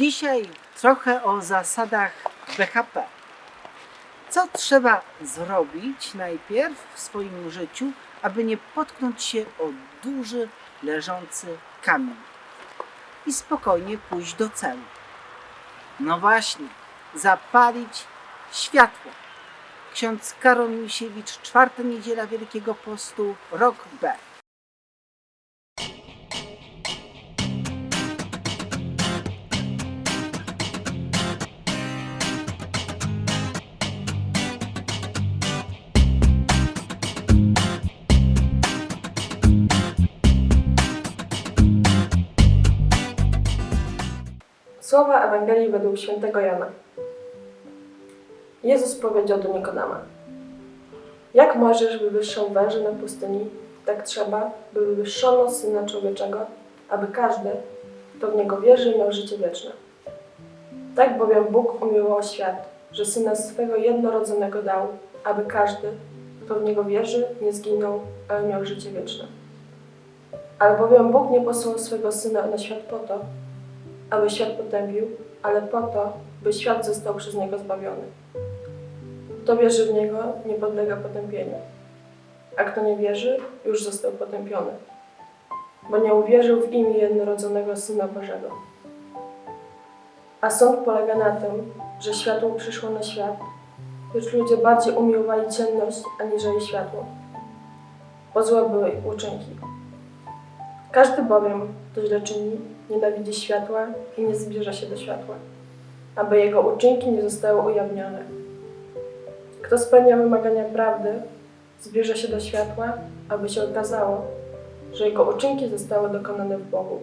Dzisiaj trochę o zasadach BHP. Co trzeba zrobić najpierw w swoim życiu, aby nie potknąć się o duży, leżący kamień i spokojnie pójść do celu? No właśnie, zapalić światło. Ksiądz Karol Misiewicz, czwarta niedziela Wielkiego Postu, rok B. Słowa Ewangelii według świętego Jana. Jezus powiedział do Nikodema: Jak możesz wywyższą węże na pustyni, tak trzeba, by wywyższono Syna Człowieczego, aby każdy, kto w Niego wierzy, miał życie wieczne. Tak bowiem Bóg umiłował świat, że Syna swego jednorodzonego dał, aby każdy, kto w Niego wierzy, nie zginął, ale miał życie wieczne. Albowiem Bóg nie posłał swego Syna na świat po to, aby świat potępił, ale po to, by świat został przez Niego zbawiony. Kto wierzy w Niego, nie podlega potępieniu, a kto nie wierzy, już został potępiony, bo nie uwierzył w imię jednorodzonego Syna Bożego. A sąd polega na tym, że światło przyszło na świat, lecz ludzie bardziej umiłowali ciemność aniżeli światło, bo złe były ich uczynki. Każdy bowiem, kto źle czyni, nienawidzi światła i nie zbliża się do światła, aby jego uczynki nie zostały ujawnione. Kto spełnia wymagania prawdy, zbliża się do światła, aby się okazało, że jego uczynki zostały dokonane w Bogu.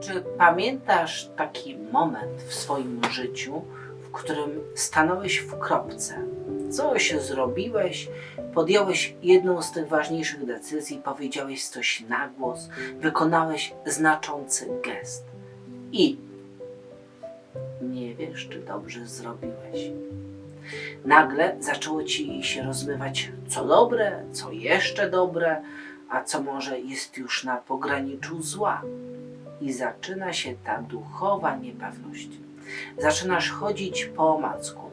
Czy pamiętasz taki moment w swoim życiu, którym stanąłeś w kropce? Coś zrobiłeś, podjąłeś jedną z tych ważniejszych decyzji, powiedziałeś coś na głos, wykonałeś znaczący gest i nie wiesz, czy dobrze zrobiłeś. Nagle zaczęło ci się rozmywać, co dobre, co jeszcze dobre, a co może jest już na pograniczu zła i zaczyna się ta duchowa niepewność. Zaczynasz chodzić po omacku,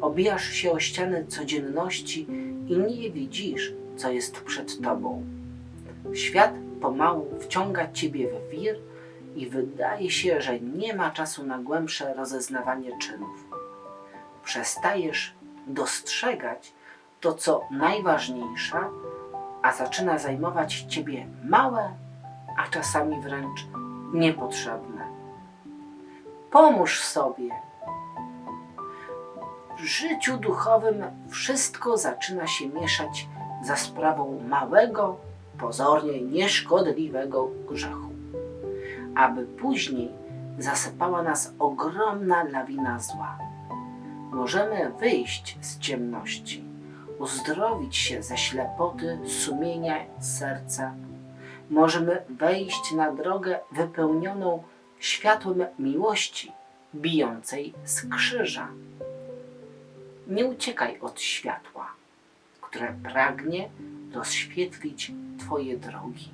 obijasz się o ściany codzienności i nie widzisz, co jest przed tobą. Świat pomału wciąga ciebie w wir i wydaje się, że nie ma czasu na głębsze rozeznawanie czynów. Przestajesz dostrzegać to, co najważniejsze, a zaczyna zajmować ciebie małe, a czasami wręcz niepotrzebne. Pomóż sobie. W życiu duchowym wszystko zaczyna się mieszać za sprawą małego, pozornie nieszkodliwego grzechu, aby później zasypała nas ogromna lawina zła. Możemy wyjść z ciemności, uzdrowić się ze ślepoty sumienia serca możemy wejść na drogę wypełnioną światłem miłości, bijącej z krzyża. Nie uciekaj od światła, które pragnie rozświetlić Twoje drogi.